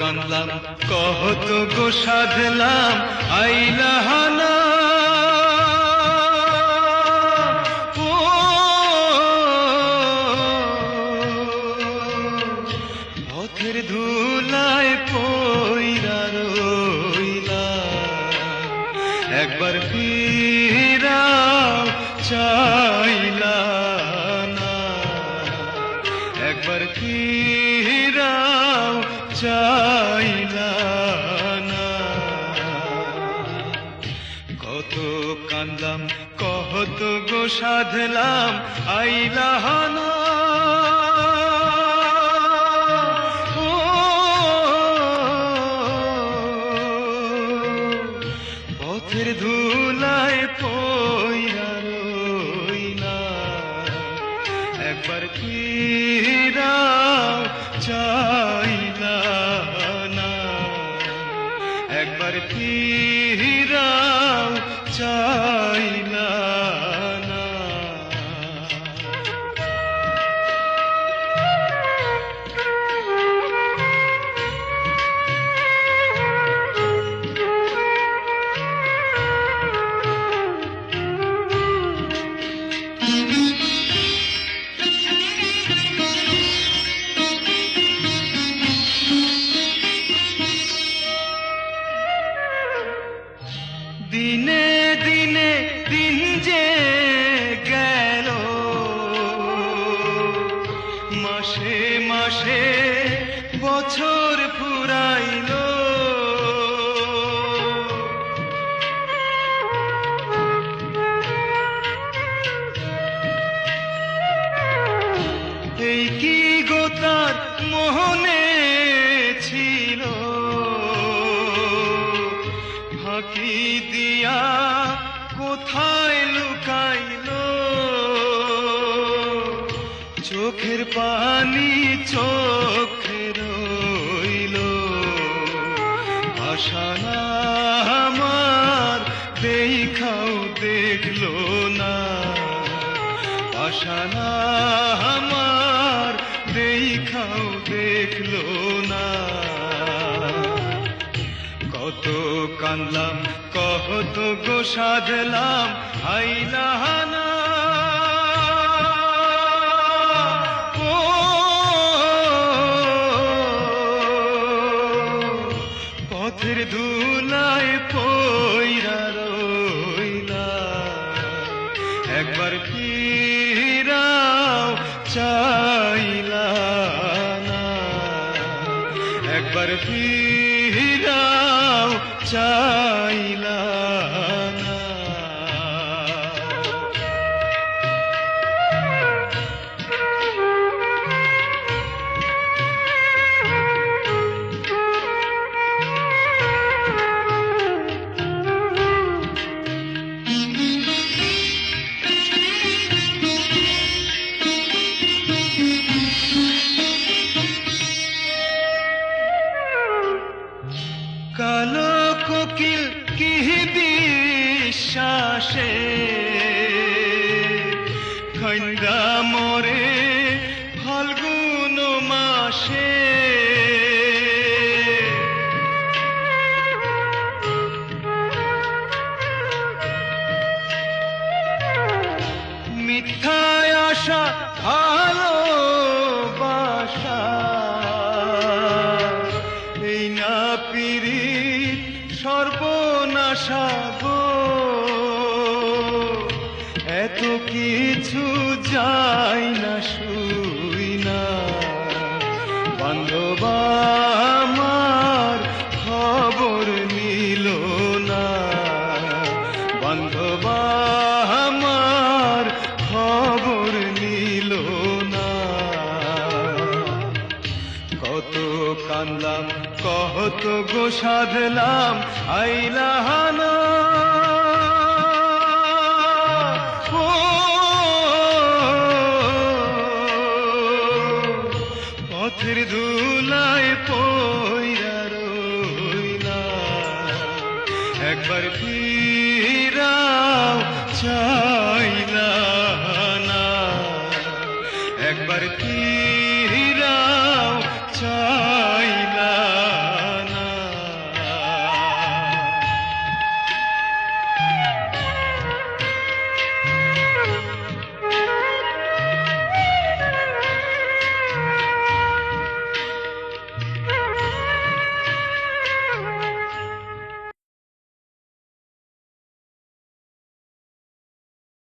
কানলাম কত গো সাধলাম আইলাহানা পথের ধুলায় পইরা একবার ফিরাও চাইলা কত কান্দলাম কত গো সাধলাম আইলাহানা পথের ধুলায় পইরা রইলা। একবার ফিরাও চাইলা। একবার ফিরাও চাইলা মাসে মাসে বছর ফুরাইল এই কি গোতার মোহনে পানি চোখে রইল। আশা না আমার, দেখাও দেখল না। আশা না আমার, দেখাও দেখল না। কত কানলাম কত গো সাধলাম আইলাহানা পথের ধুলায় পইরা রইলা। একবার ফিরাও চাইলা না। একবার ফিরাও চাইলা কালো কোকিল কি বিশ্বাসে? খন্দা মরে ফাল্গুন মাসে। মিথ্যায় আশা ভালোবাসা কিছু যায় না, শুই না। বান্ধব আমার খবর নিল না। বান্ধব আমার খবর নিল না। কত কানলাম কত গো সাধলাম আইলাহানা। ফিরাও চাইলা না। একবার কি